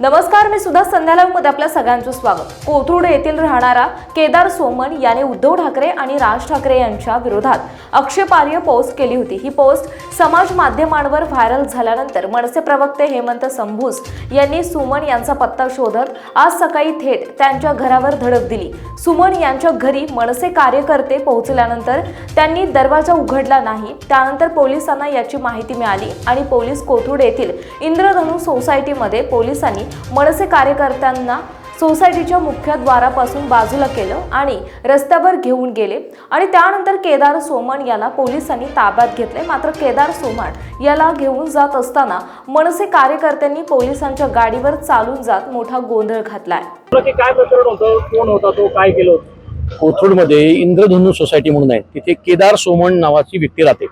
नमस्कार मी सुद्धा संध्याकाळमध्ये आपल्या सगळ्यांचं स्वागत. कोथरूड येथील राहणारा केदार सोमन याने उद्धव ठाकरे आणि राज ठाकरे यांच्या विरोधात आक्षेपार्ह पोस्ट केली होती. ही पोस्ट समाज माध्यमांवर व्हायरल झाल्यानंतर मनसे प्रवक्ते हेमंत संभूस यांनी सुमन यांचा पत्ता शोधत आज सकाळी थेट त्यांच्या घरावर धडक दिली. सुमन यांच्या घरी मनसे कार्यकर्ते पोहोचल्यानंतर त्यांनी दरवाजा उघडला नाही. त्यानंतर पोलिसांना याची माहिती मिळाली आणि पोलीस कोथरूड येथील इंद्रधनु सोसायटीमध्ये पोलिसांनी मनसे कार्यकर्त्यांना सोसायटीच्या मुख्यद्वारापासून बाजूला केलं आणि रस्त्यावर घेऊन गेले. आणि त्यानंतर केदार सोमण याला पोलिसांनी ताब्यात घेतले. मात्र केदार सोमण याला घेऊन जात असताना मनसे कार्यकर्त्यांनी पोलिसांच्या गाडीवर चालून जात मोठा गोंधळ घातलाय. काय प्रकरण होतं? कोण होता तो? काय केलं होतं? कोथरूडमध्ये इंद्रधनु सोसायटी म्हणून आहे. तिथे केदार सोमण नावाची व्यक्ती राहते.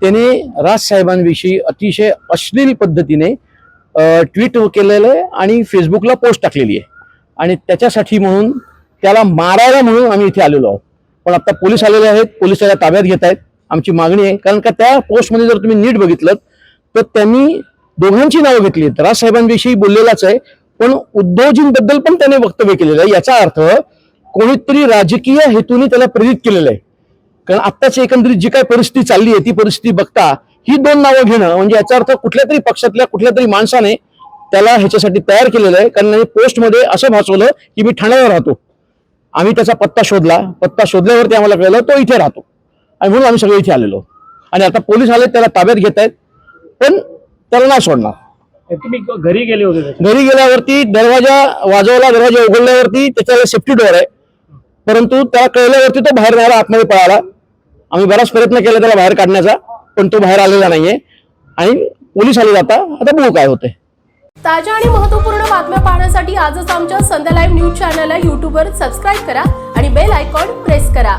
त्याने राजसाहेबांविषयी अतिशय अश्लील पद्धतीने ट्विट केलेलं आहे आणि फेसबुकला पोस्ट टाकलेली आहे. आणि त्याच्यासाठी म्हणून त्याला मारायला म्हणून आम्ही इथे आलेलो आहोत. पण आता पोलीस आलेले आहेत पोलीस त्याला ताब्यात घेत आहेत. आमची मागणी आहे कारण का त्या पोस्टमध्ये जर तुम्ही नीट बघितलं तर त्यांनी दोघांची नावं घेतली आहेत. राजसाहेबांविषयी बोललेलाच आहे पण उद्योजींबद्दल पण त्याने वक्तव्य केलेलं आहे. याचा अर्थ कोणीतरी राजकीय हेतूने त्याला प्रेरित केलेलं आहे. कारण आत्ताची एकंदरीत जी काय परिस्थिती चालली आहे ती परिस्थिती बघता ही दोन नावं घेणं म्हणजे याचा अर्थ कुठल्या तरी पक्षातल्या कुठल्या तरी माणसाने त्याला ह्याच्यासाठी तयार केलेलं आहे. कारण पोस्ट पोस्टमध्ये असं भासवलं की मी ठाण्यावर राहतो. आम्ही त्याचा पत्ता शोधला. पत्ता शोधल्यावरती आम्हाला कळलं तो इथे राहतो. आणि म्हणून आम्ही सगळे इथे आलेलो. आणि आता पोलीस आले त्याला ताब्यात घेत आहेत. पण त्याला नाही सोडणार. तुम्ही घरी गेले होते त्याच्या. घरी गेल्यावरती दरवाजा वाजवला दरवाजा उघडल्यावरती त्याच्याला सेफ्टी डोअर आहे. परंतु त्याला कळल्यावरती तो बाहेर नाही आला आतमध्ये पळाला. आम्ही बराच प्रयत्न केला त्याला बाहेर काढण्याचा. पण तो बाहेर आलेला नाहीये. आणि पोलीस आले जाता आता बघू काय होते ताज्या आणि महत्त्वपूर्ण बातम्या पाहण्यासाठी आजच आमच्या संध्या लाईव्ह न्यूज चॅनलला युट्यूबवर सबस्क्राईब करा आणि बेल आयकॉन प्रेस करा.